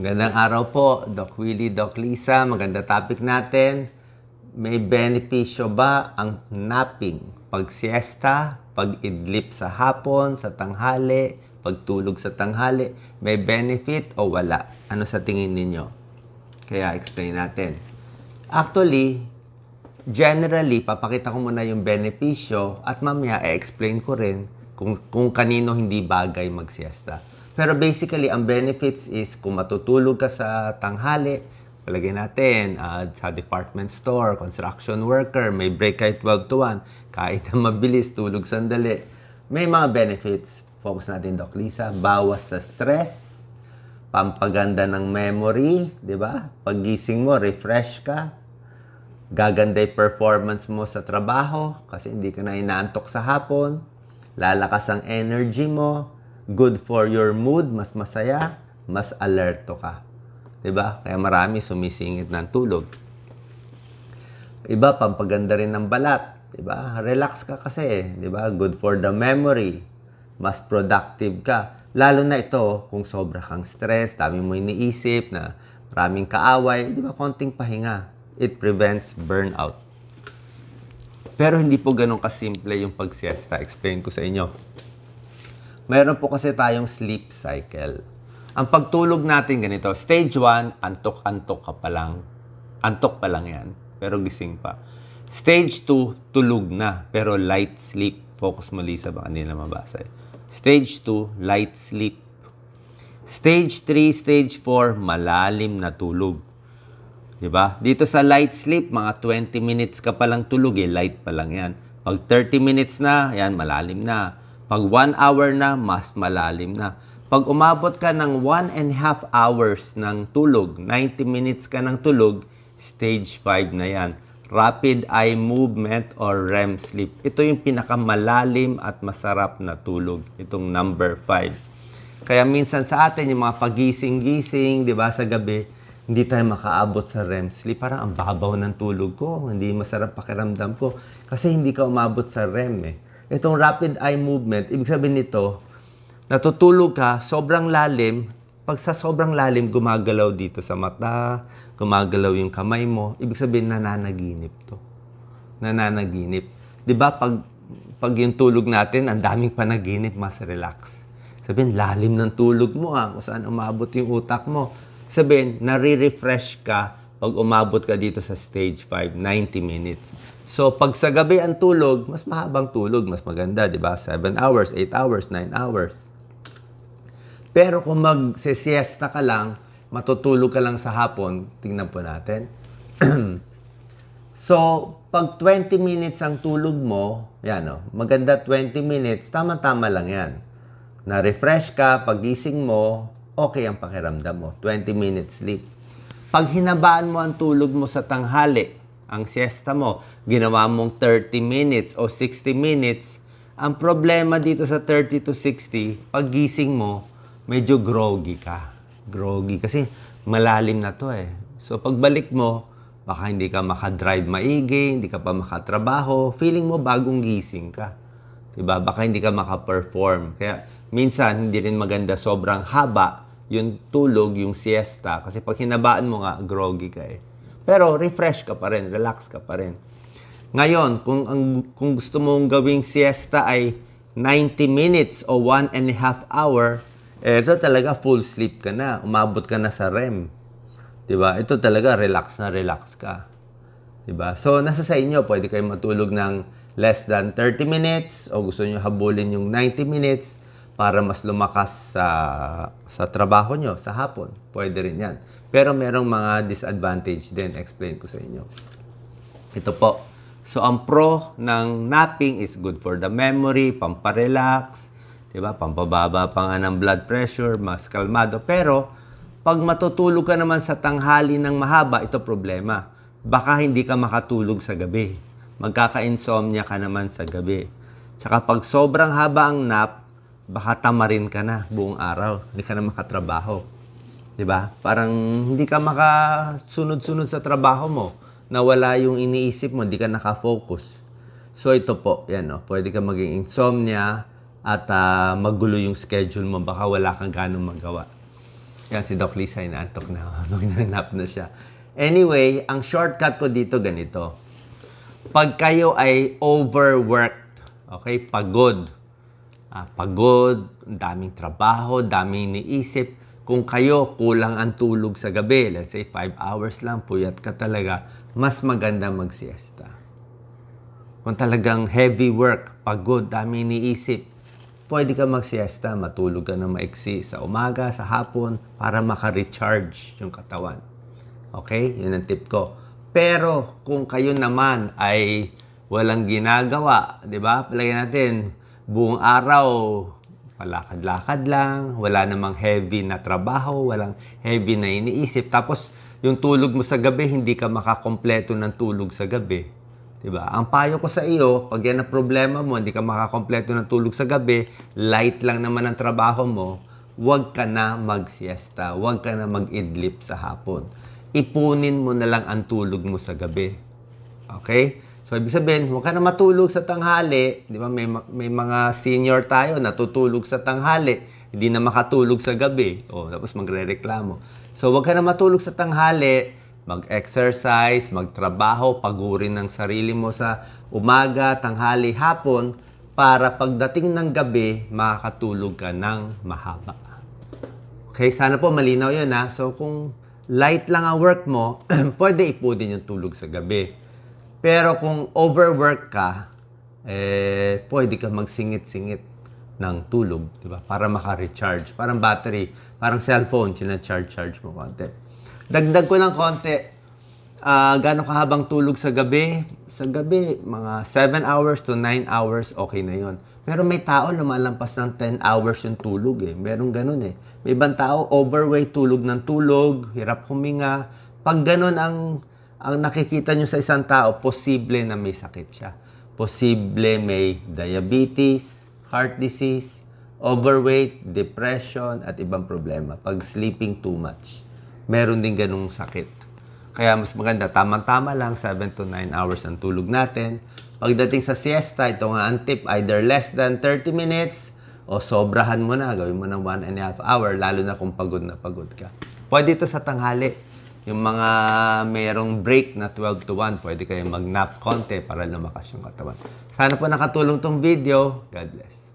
Magandang araw po, Doc Willie, Doc Lisa. Maganda topic natin. May benepisyo ba ang napping? Pag siesta, pag idlip sa hapon, sa tanghali, pagtulog sa tanghali, may benefit o wala? Ano sa tingin ninyo? Kaya explain natin. Actually, generally, papakita ko muna yung benepisyo at mamaya i-explain ko rin kung, kung kanino hindi bagay magsiesta. Pero basically, ang benefits is kung matutulog ka sa tanghali, palagay natin, ah, sa department store, construction worker, may break kahit 12 to 1, kahit na mabilis, tulog sandali. May mga benefits. Focus natin, Doc Lisa. Bawas sa stress, pampaganda ng memory, di ba? Paggising mo, refresh ka, gaganda yung performance mo sa trabaho kasi hindi ka na inaantok sa hapon, lalakas ang energy mo, good for your mood, mas masaya, mas alerto ka. 'Di ba? Kaya marami sumisingit ng tulog. Iba, pampaganda rin ng balat. 'di ba? Relax ka kasi, 'di ba? Good for the memory. Mas productive ka. Lalo na ito, kung sobra kang stress, dami mo iniisip na maraming kaaway, 'di ba? Konting pahinga. It prevents burnout. Pero hindi po ganun kasimple yung pagsiesta. Explain ko sa inyo. Meron po kasi tayong sleep cycle. Ang pagtulog natin ganito, stage 1, antok-antok ka pa lang. Antok pa lang yan, pero gising pa. Stage 2, tulog na, pero light sleep. Focus mo, Lisa, baka hindi na mabasa. eh. Stage 2, light sleep. Stage 3, stage 4, malalim na tulog. 'Di ba? Dito sa light sleep, mga 20 minutes ka pa lang tulog eh, light pa lang 'yan. Pag 30 minutes na, 'yan malalim na. Pag 1 hour na, mas malalim na. Pag umabot ka ng 1 and half hours ng tulog, 90 minutes ka ng tulog, stage 5 na 'yan. Rapid eye movement or REM sleep. Ito yung pinakamalalim at masarap na tulog. Itong number 5. Kaya minsan sa atin, yung mga pagising-gising, di ba, sa gabi, hindi tayo makaabot sa REM sleep. Parang ang babaw ng tulog ko. Hindi masarap pakiramdam ko. Kasi hindi ka umabot sa REM eh. Itong rapid eye movement, ibig sabihin nito, natutulog ka, sobrang lalim. Pag sa sobrang lalim, gumagalaw dito sa mata, gumagalaw yung kamay mo. Ibig sabihin, nananaginip to. Nananaginip. Di ba, pag, pag yung tulog natin, ang daming panaginip, mas relax. Sabihin, lalim ng tulog mo ah, kung saan umabot yung utak mo. Sabihin, nare-refresh ka pag umabot ka dito sa stage 5, 90 minutes. So, pag sa gabi ang tulog, mas mahabang tulog, mas maganda, di ba? 7 hours, 8 hours, 9 hours. Pero kung mag-siesta ka lang, matutulog ka lang sa hapon, tingnan po natin. so, pag 20 minutes ang tulog mo, yan o, maganda 20 minutes, tama-tama lang yan. Na-refresh ka, pagising mo, okay ang pakiramdam mo. 20 minutes sleep. Pag hinabaan mo ang tulog mo sa tanghali, ang siesta mo, ginawa mong 30 minutes o 60 minutes, ang problema dito sa 30 to 60, pag gising mo, medyo groggy ka. Groggy kasi malalim na to eh. So pagbalik mo, baka hindi ka makadrive maigi, hindi ka pa makatrabaho, feeling mo bagong gising ka. 'Di ba? Baka hindi ka maka-perform. Kaya minsan hindi rin maganda sobrang haba yung tulog, yung siesta kasi pag hinabaan mo nga groggy ka eh. Pero refresh ka pa rin, relax ka pa rin. Ngayon, kung ang kung gusto mong gawing siesta ay 90 minutes o 1 and a half hour, eh, ito talaga full sleep ka na. Umabot ka na sa REM. 'Di ba? Ito talaga relax na relax ka. 'Di ba? So nasa sa inyo, pwede kayo matulog ng less than 30 minutes o gusto niyo habulin yung 90 minutes para mas lumakas sa sa trabaho nyo sa hapon. Pwede rin 'yan. Pero merong mga disadvantage din, explain ko sa inyo. Ito po. So ang pro ng napping is good for the memory, pamparelax, 'di ba? Pampababa pa nga ng blood pressure, mas kalmado. Pero pag matutulog ka naman sa tanghali ng mahaba, ito problema. Baka hindi ka makatulog sa gabi. Magkaka-insomnia ka naman sa gabi. Tsaka pag sobrang haba ang nap, baka tamarin ka na buong araw. Hindi ka na makatrabaho. 'Di ba? Parang hindi ka makasunod-sunod sa trabaho mo. Nawala yung iniisip mo, hindi ka nakafocus. So ito po, yan no, pwede ka maging insomnia at ah, magulo yung schedule mo, baka wala kang ganong magawa. Yan, si Doc Lisa, inaantok na. Magnanap na siya. Anyway, ang shortcut ko dito ganito. Pag kayo ay overworked, okay, pagod, ah, pagod, daming trabaho, daming iniisip, kung kayo kulang ang tulog sa gabi, let's say 5 hours lang, puyat ka talaga, mas maganda magsiesta. Kung talagang heavy work, pagod, dami iniisip, pwede ka magsiesta, matulog ka na maiksi sa umaga, sa hapon, para maka-recharge yung katawan. Okay? Yun ang tip ko. Pero kung kayo naman ay walang ginagawa, di ba? Palagyan natin, buong araw, palakad-lakad lang, wala namang heavy na trabaho, walang heavy na iniisip. Tapos, yung tulog mo sa gabi, hindi ka makakompleto ng tulog sa gabi. 'Di ba? Ang payo ko sa iyo, pag yan ang problema mo, hindi ka makakompleto ng tulog sa gabi, light lang naman ang trabaho mo, huwag ka na magsiesta, huwag ka na mag-idlip sa hapon. Ipunin mo na lang ang tulog mo sa gabi. Okay? So, ibig sabihin, huwag ka na matulog sa tanghali. Di ba? May, ma- may mga senior tayo natutulog sa tanghali. Hindi na makatulog sa gabi. O, tapos magre-reklamo. So, huwag ka na matulog sa tanghali. Mag-exercise, magtrabaho, pagurin ng sarili mo sa umaga, tanghali, hapon para pagdating ng gabi, makakatulog ka ng mahaba. Okay, sana po malinaw yun ha. So kung light lang ang work mo, pwede ipunin yung tulog sa gabi. Pero kung overwork ka, eh, pwede ka magsingit-singit ng tulog, di ba? Para maka-recharge. Parang battery, parang cellphone, sina-charge-charge mo konti. Dagdag ko ng konti, ah gano'ng kahabang tulog sa gabi? Sa gabi, mga 7 hours to 9 hours, okay na yon. Pero may tao lumalampas ng 10 hours yung tulog eh. Merong ganun eh. May ibang tao, overweight, tulog ng tulog, hirap huminga. Pag ganun ang, ang nakikita nyo sa isang tao, posible na may sakit siya. Posible may diabetes, heart disease, overweight, depression, at ibang problema. Pag sleeping too much, meron din ganung sakit. Kaya mas maganda, tamang-tama lang, 7 to 9 hours ang tulog natin. Pagdating sa siesta, ito nga ang tip, either less than 30 minutes o sobrahan mo na, gawin mo ng 1 and a half hour, lalo na kung pagod na pagod ka. Pwede ito sa tanghali. Yung mga mayroong break na 12 to 1, pwede kayo mag-nap konti para lumakas yung katawan. Sana po nakatulong tong video. God bless.